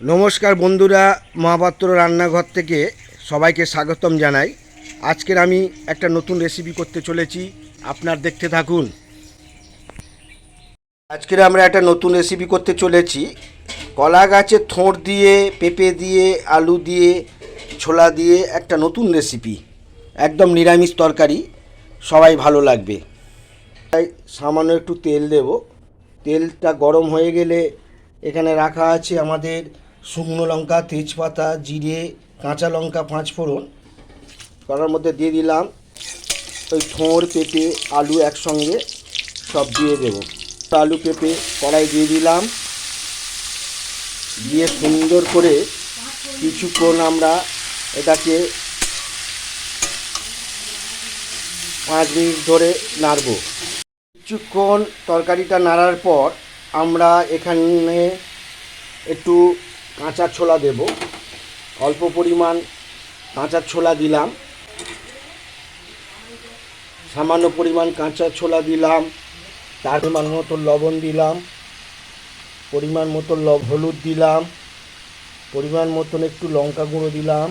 নমস্কার বন্ধুরা মহাপাত্র রান্নাঘর থেকে সবাইকে স্বাগতম জানাই। আজকের আমি একটা নতুন রেসিপি করতে চলেছি, আপনার দেখতে থাকুন। আজকের আমরা একটা নতুন রেসিপি করতে চলেছি। কলা গাছের থোঁড় দিয়ে, পেঁপে দিয়ে, আলু দিয়ে, ছোলা দিয়ে একটা নতুন রেসিপি একদম নিরামিষ তরকারি, সবাই ভালো লাগবে। তাই সামান্য একটু তেল দেব। তেলটা গরম হয়ে গেলে এখানে রাখা আছে আমাদের শুকনো লঙ্কা, তেজপাতা, জিরে, কাঁচা লঙ্কা, পাঁচ ফোড়ন। কড়ার মধ্যে দিয়ে দিলাম ওই থোঁড় পেঁপে, আলু একসঙ্গে সব দিয়ে দেব। আলু পেঁপে কড়াই দিয়ে দিলাম। দিয়ে সুন্দর করে কিছুক্ষণ আমরা এটাকে পাঁচ মিনিট ধরে নাড়বো। কিছুক্ষণ তরকারিটা নাড়ার পর আমরা এখানে একটু কাঁচা ছোলা দেব। অল্প পরিমাণ কাঁচা ছোলা দিলাম। সামান্য পরিমাণ কাঁচা ছোলা দিলাম। তার পরিমাণ মতো লবণ দিলাম। পরিমাণ মতো হলুদ দিলাম। পরিমাণ মতন একটু লঙ্কা গুঁড়ো দিলাম।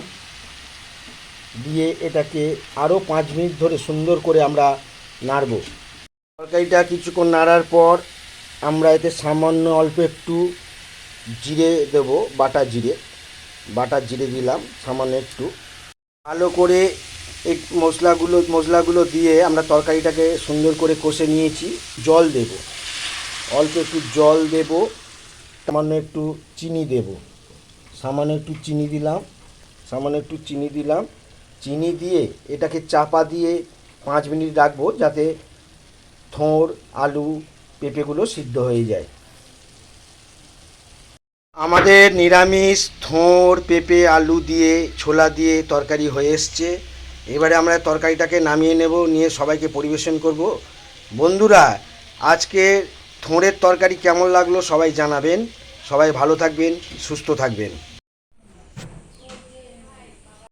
দিয়ে এটাকে আরও পাঁচ মিনিট ধরে সুন্দর করে আমরা নাড়ব। তরকারিটা কিছুক্ষণ নাড়ার পর আমরা এতে সামান্য অল্প একটু জিরে দেব বাটা জিরে। বাটা জিরে দিলাম, সামান্য একটু। ভালো করে এই মশলাগুলো মশলাগুলো দিয়ে আমরা তরকারিটাকে সুন্দর করে কষে নিয়েছি, জল দেব। অল্প একটু জল দেব, সামান্য একটু চিনি দেব। সামান্য একটু চিনি দিলাম, সামান্য একটু চিনি দিলাম। চিনি দিয়ে এটাকে চাপা দিয়ে পাঁচ মিনিট রাখব, যাতে থোঁড় আলু, পেঁপেগুলো সিদ্ধ হয়ে যায়। আমাদের নিরামিষ থোঁড় পেঁপে, আলু দিয়ে, ছোলা দিয়ে তরকারি হয়ে এসছে। এবারে আমরা তরকারিটাকে নামিয়ে নেব, নিয়ে সবাইকে পরিবেশন করব। বন্ধুরা, আজকে থোঁড়ের তরকারি কেমন লাগল সবাই জানাবেন। সবাই ভালো থাকবেন, সুস্থ থাকবেন।